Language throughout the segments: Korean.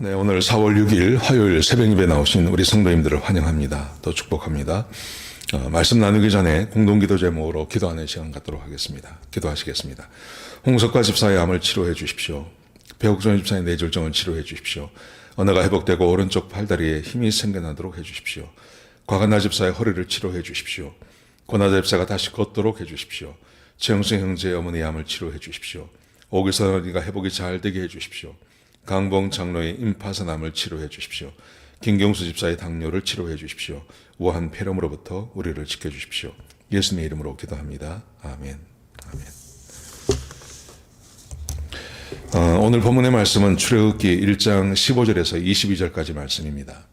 네, 오늘 4월 6일 화요일 새벽 예배 나오신 우리 성도님들을 환영합니다. 또 축복합니다. 어, 말씀 나누기 전에 공동기도 제목으로 기도하는 시간 갖도록 하겠습니다. 기도하시겠습니다. 홍석과 집사의 암을 치료해 주십시오. 배옥전 집사의 뇌졸중을 치료해 주십시오. 언어가 회복되고 오른쪽 팔다리에 힘이 생겨나도록 해 주십시오. 과간나 집사의 허리를 치료해 주십시오. 고나자 집사가 다시 걷도록 해 주십시오. 최영승 형제의 어머니 암을 치료해 주십시오. 오기선 어머니가 회복이 잘 되게 해 주십시오. 강봉 장로의 임파선암을 치료해 주십시오. 김경수 집사의 당뇨를 치료해 주십시오. 우한 폐렴으로부터 우리를 지켜 주십시오. 예수님의 이름으로 기도합니다. 아멘. 아멘. 어, 오늘 본문의 말씀은 출애굽기 1장 15절에서 22절까지 말씀입니다.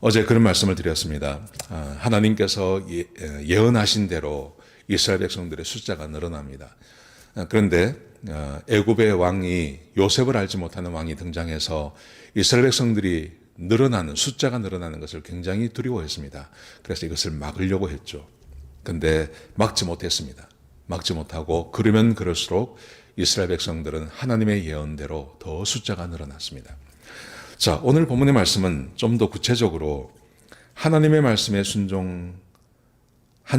어제 그런 말씀을 드렸습니다. 아, 하나님께서 예, 예언하신 대로 이스라엘 백성들의 숫자가 늘어납니다. 아, 그런데 어, 애굽의 왕이 요셉을 알지 못하는 왕이 등장해서 이스라엘 백성들이 늘어나는 숫자가 늘어나는 것을 굉장히 두려워했습니다. 그래서 이것을 막으려고 했죠. 근데 막지 못했습니다. 막지 못하고 그러면 그럴수록 이스라엘 백성들은 하나님의 예언대로 더 숫자가 늘어났습니다. 자, 오늘 본문의 말씀은 좀 더 구체적으로 하나님의 말씀에 순종한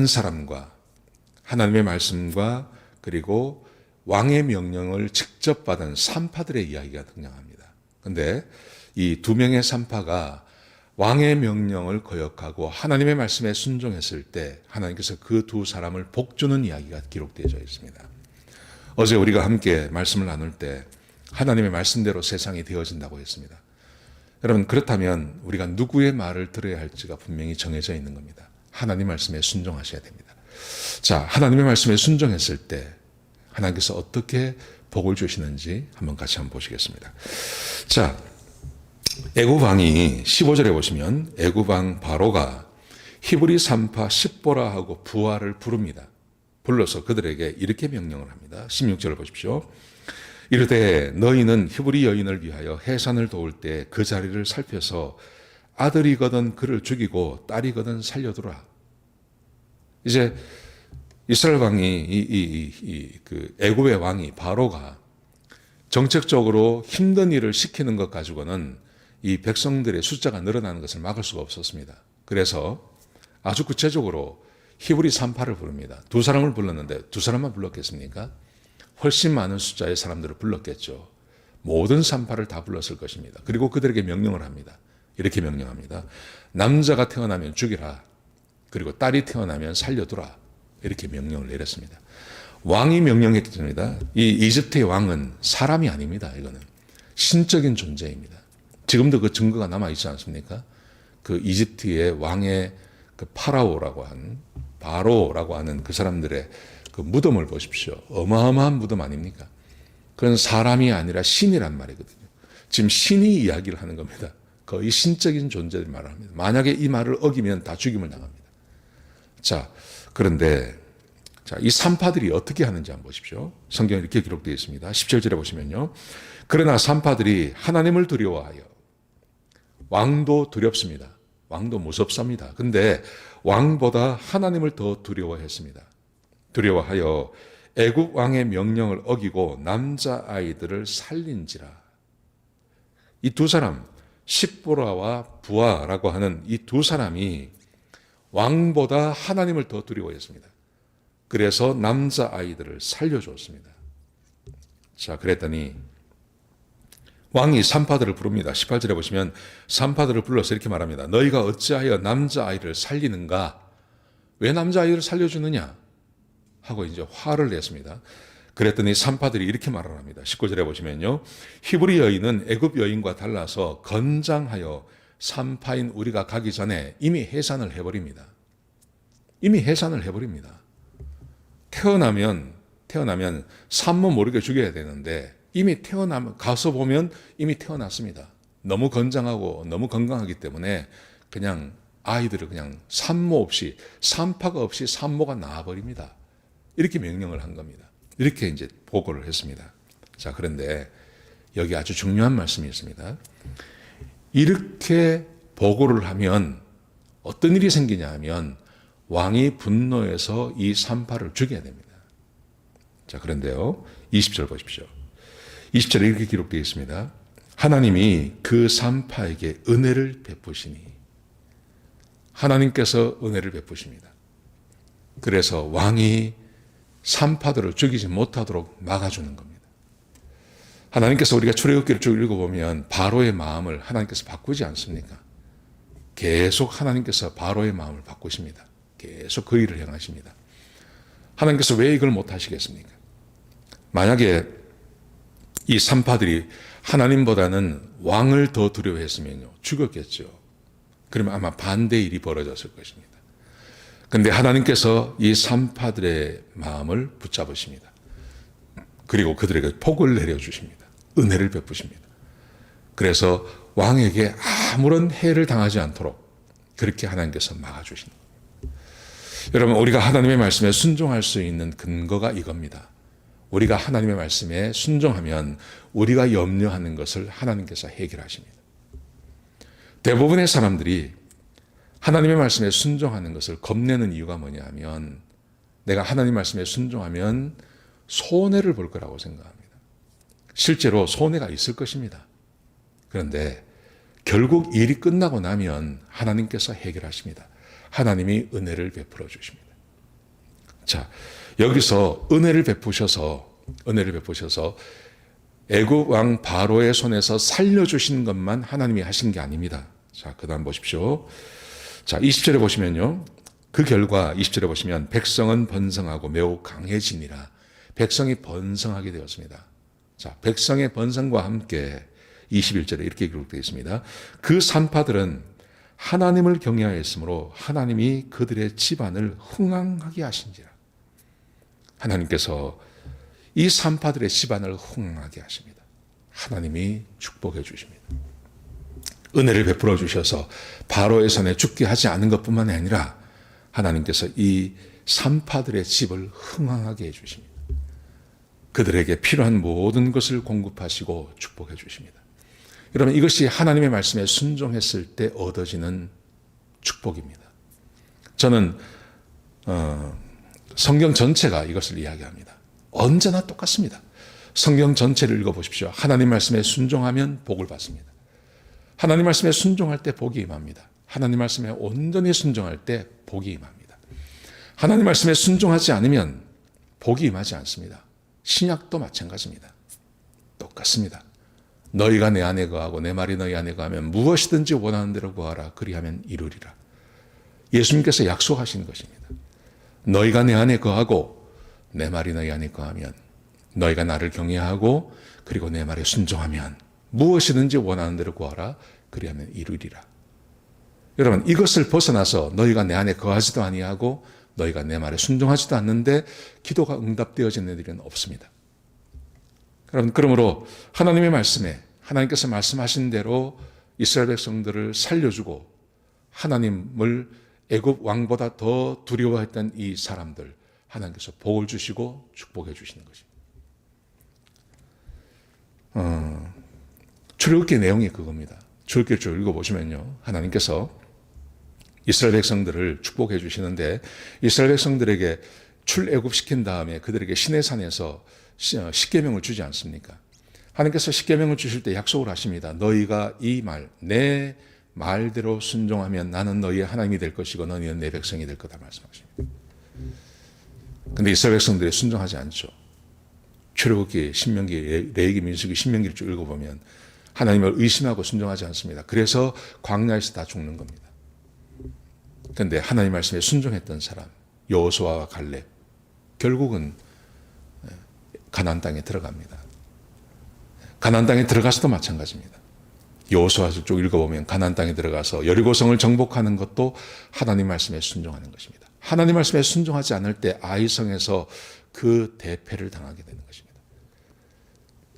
사람과 하나님의 말씀과 그리고 왕의 명령을 직접 받은 산파들의 이야기가 등장합니다. 근데 이 두 명의 산파가 왕의 명령을 거역하고 하나님의 말씀에 순종했을 때 하나님께서 그 두 사람을 복주는 이야기가 기록되어 있습니다. 어제 우리가 함께 말씀을 나눌 때 하나님의 말씀대로 세상이 되어진다고 했습니다. 여러분 그렇다면 우리가 누구의 말을 들어야 할지가 분명히 정해져 있는 겁니다. 하나님 말씀에 순종하셔야 됩니다. 자, 하나님의 말씀에 순종했을 때 하나님께서 어떻게 복을 주시는지 한번 같이 한번 보시겠습니다. 자, 애굽 왕이 15절에 보시면 애굽 왕 바로가 히브리 산파 십보라 하고 부하를 부릅니다. 불러서 그들에게 이렇게 명령을 합니다. 16절을 보십시오. 이르되 너희는 히브리 여인을 위하여 해산을 도울 때 그 자리를 살펴서 아들이거든 그를 죽이고 딸이거든 살려두라. 이제 이스라엘 왕이 이이그 애굽의 왕이 바로가 정책적으로 힘든 일을 시키는 것 가지고는 이 백성들의 숫자가 늘어나는 것을 막을 수가 없었습니다. 그래서 아주 구체적으로 히브리 산파를 부릅니다. 두 사람을 불렀는데 두 사람만 불렀겠습니까? 훨씬 많은 숫자의 사람들을 불렀겠죠. 모든 산파를 다 불렀을 것입니다. 그리고 그들에게 명령을 합니다. 이렇게 명령합니다. 남자가 태어나면 죽이라. 그리고 딸이 태어나면 살려두라. 이렇게 명령을 내렸습니다. 왕이 명령했습니다. 이 이집트의 왕은 사람이 아닙니다. 이거는 신적인 존재입니다. 지금도 그 증거가 남아 있지 않습니까? 그 이집트의 왕의 그 파라오라고 한 바로라고 하는 그 사람들의 그 무덤을 보십시오. 어마어마한 무덤 아닙니까? 그건 사람이 아니라 신이란 말이거든요. 지금 신이 이야기를 하는 겁니다. 거의 신적인 존재를 말을 합니다. 만약에 이 말을 어기면 다 죽임을 당합니다. 자, 그런데 자, 이 산파들이 어떻게 하는지 한번 보십시오. 성경에 이렇게 기록되어 있습니다. 17절에 보시면요. 그러나 산파들이 하나님을 두려워하여 왕도 두렵습니다. 왕도 무섭습니다. 근데 왕보다 하나님을 더 두려워했습니다. 두려워하여 애국 왕의 명령을 어기고 남자 아이들을 살린지라. 이 두 사람 십보라와 부하라고 하는 이 두 사람이 왕보다 하나님을 더 두려워했습니다. 그래서 남자 아이들을 살려줬습니다. 자, 그랬더니 왕이 산파들을 부릅니다. 18절에 보시면 산파들을 불러서 이렇게 말합니다. 너희가 어찌하여 남자 아이를 살리는가? 왜 남자 아이를 살려주느냐? 하고 이제 화를 냈습니다. 그랬더니 산파들이 이렇게 말을 합니다. 19절에 보시면요. 히브리 여인은 애굽 여인과 달라서 건장하여 산파인 우리가 가기 전에 이미 해산을 해버립니다. 이미 해산을 해버립니다. 태어나면, 태어나면 산모 모르게 죽여야 되는데 이미 태어나면 가서 보면 이미 태어났습니다. 너무 건장하고 너무 건강하기 때문에 그냥 아이들을 그냥 산모 없이 산파가 없이 산모가 나와버립니다. 이렇게 명령을 한 겁니다. 이렇게 이제 보고를 했습니다. 자 그런데 여기 아주 중요한 말씀이 있습니다. 이렇게 보고를 하면 어떤 일이 생기냐 하면 왕이 분노해서 이 산파를 죽여야 됩니다. 자 그런데요 20절 보십시오. 20절에 이렇게 기록되어 있습니다. 하나님이 그 산파에게 은혜를 베푸시니 하나님께서 은혜를 베푸십니다. 그래서 왕이 산파들을 죽이지 못하도록 막아주는 겁니다. 하나님께서 우리가 출애굽기를 쭉 읽어보면 바로의 마음을 하나님께서 바꾸지 않습니까? 계속 하나님께서 바로의 마음을 바꾸십니다. 계속 그 일을 행하십니다. 하나님께서 왜 이걸 못 하시겠습니까? 만약에 이 산파들이 하나님보다는 왕을 더 두려워했으면요. 죽었겠죠. 그러면 아마 반대 일이 벌어졌을 것입니다. 근데 하나님께서 이 산파들의 마음을 붙잡으십니다. 그리고 그들에게 복을 내려주십니다. 은혜를 베푸십니다. 그래서 왕에게 아무런 해를 당하지 않도록 그렇게 하나님께서 막아주신 겁니다. 여러분, 우리가 하나님의 말씀에 순종할 수 있는 근거가 이겁니다. 우리가 하나님의 말씀에 순종하면 우리가 염려하는 것을 하나님께서 해결하십니다. 대부분의 사람들이 하나님의 말씀에 순종하는 것을 겁내는 이유가 뭐냐 하면 내가 하나님 말씀에 순종하면 손해를 볼 거라고 생각합니다. 실제로 손해가 있을 것입니다. 그런데 결국 일이 끝나고 나면 하나님께서 해결하십니다. 하나님이 은혜를 베풀어 주십니다. 자, 여기서 은혜를 베푸셔서 은혜를 베푸셔서 애굽 왕 바로의 손에서 살려 주신 것만 하나님이 하신 게 아닙니다. 자, 그다음 보십시오. 자, 20절에 보시면요. 그 결과 20절에 보시면 백성은 번성하고 매우 강해지니라. 백성이 번성하게 되었습니다. 자, 백성의 번성과 함께 21절에 이렇게 기록되어 있습니다. 그 산파들은 하나님을 경외하였으므로 하나님이 그들의 집안을 흥왕하게 하신지라. 하나님께서 이 산파들의 집안을 흥왕하게 하십니다. 하나님이 축복해 주십니다. 은혜를 베풀어 주셔서 바로의 손에 죽게 하지 않은 것뿐만 아니라 하나님께서 이 산파들의 집을 흥왕하게 해 주십니다. 그들에게 필요한 모든 것을 공급하시고 축복해 주십니다. 여러분 이것이 하나님의 말씀에 순종했을 때 얻어지는 축복입니다. 저는 어, 성경 전체가 이것을 이야기합니다. 언제나 똑같습니다. 성경 전체를 읽어보십시오. 하나님 말씀에 순종하면 복을 받습니다. 하나님 말씀에 순종할 때 복이 임합니다. 하나님 말씀에 온전히 순종할 때 복이 임합니다. 하나님 말씀에 순종하지 않으면 복이 임하지 않습니다. 신약도 마찬가지입니다. 똑같습니다. 너희가 내 안에 거하고 내 말이 너희 안에 거하면 무엇이든지 원하는 대로 구하라 그리하면 이루리라. 예수님께서 약속하신 것입니다. 너희가 내 안에 거하고 내 말이 너희 안에 거하면 너희가 나를 경외하고 그리고 내 말에 순종하면 무엇이든지 원하는 대로 구하라 그리하면 이루리라. 여러분 이것을 벗어나서 너희가 내 안에 거하지도 아니하고 너희가 내 말에 순종하지도 않는데 기도가 응답되어진 애들은 없습니다. 여러분 그러므로 하나님의 말씀에 하나님께서 말씀하신 대로 이스라엘 백성들을 살려주고 하나님을 애굽 왕보다 더 두려워했던 이 사람들 하나님께서 복을 주시고 축복해 주시는 것입니다. 어, 출애굽기 내용이 그겁니다. 출애굽기를 쭉 읽어보시면요. 하나님께서 이스라엘 백성들을 축복해 주시는데 이스라엘 백성들에게 출애굽 시킨 다음에 그들에게 시내 산에서 어, 십계명을 주지 않습니까? 하나님께서 십계명을 주실 때 약속을 하십니다. 너희가 이 말, 내 말대로 순종하면 나는 너희의 하나님이 될 것이고 너희는 내 백성이 될 거다 말씀하십니다. 근데 이스라엘 백성들이 순종하지 않죠. 출애굽기, 신명기, 레위기, 민수기, 신명기를 쭉 읽어보면 하나님을 의심하고 순종하지 않습니다. 그래서 광야에서 다 죽는 겁니다. 그런데 하나님 말씀에 순종했던 사람 여호수아와 갈렙 결국은 가나안 땅에 들어갑니다. 가나안 땅에 들어가서도 마찬가지입니다. 여호수아서 쭉 읽어보면 가나안 땅에 들어가서 여리고성을 정복하는 것도 하나님 말씀에 순종하는 것입니다. 하나님 말씀에 순종하지 않을 때 아이성에서 그 대패를 당하게 되는 것입니다.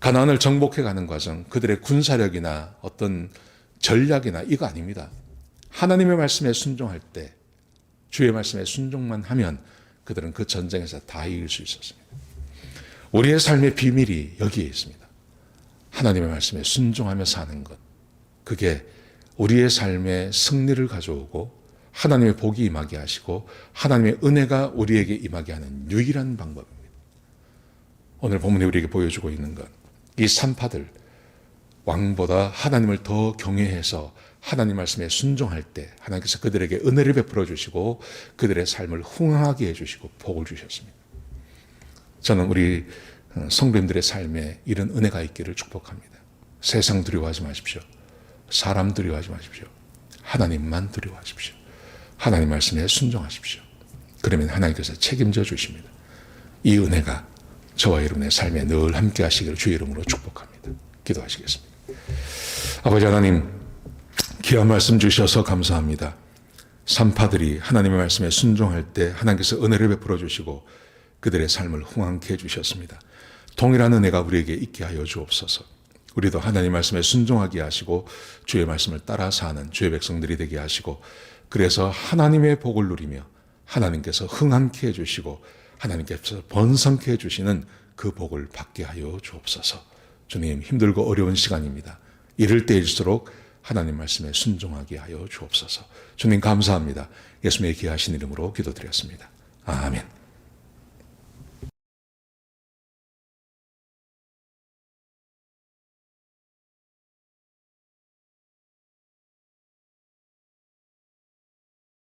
가나안을 정복해 가는 과정, 그들의 군사력이나 어떤 전략이나 이거 아닙니다. 하나님의 말씀에 순종할 때 주의 말씀에 순종만 하면 그들은 그 전쟁에서 다 이길 수 있었습니다. 우리의 삶의 비밀이 여기에 있습니다. 하나님의 말씀에 순종하며 사는 것. 그게 우리의 삶에 승리를 가져오고 하나님의 복이 임하게 하시고 하나님의 은혜가 우리에게 임하게 하는 유일한 방법입니다. 오늘 본문이 우리에게 보여주고 있는 것. 이 산파들 왕보다 하나님을 더 경외해서 하나님 말씀에 순종할 때 하나님께서 그들에게 은혜를 베풀어 주시고 그들의 삶을 흥하게 해 주시고 복을 주셨습니다. 저는 우리 어, 성도님들의 삶에 이런 은혜가 있기를 축복합니다. 세상 두려워하지 마십시오. 사람 두려워하지 마십시오. 하나님만 두려워하십시오. 하나님 말씀에 순종하십시오. 그러면 하나님께서 책임져 주십니다. 이 은혜가 저와 여러분의 삶에 늘 함께 하시기를 주의 이름으로 축복합니다. 기도하시겠습니다. 아버지 하나님, 귀한 말씀 주셔서 감사합니다. 산파들이 하나님의 말씀에 순종할 때 하나님께서 은혜를 베풀어 주시고 그들의 삶을 흥황케 해 주셨습니다. 동일한 은혜가 우리에게 있게 하여 주옵소서. 우리도 하나님 말씀에 순종하게 하시고 주의 말씀을 따라 사는 주의 백성들이 되게 하시고 그래서 하나님의 복을 누리며 하나님께서 흥황케 해 주시고 하나님께서 번성케 해 주시는 그 복을 받게 하여 주옵소서. 주님 힘들고 어려운 시간입니다. 이럴 때일수록 하나님 말씀에 순종하게 하여 주옵소서. 주님 감사합니다. 예수님의 귀하신 이름으로 기도드렸습니다. 아멘.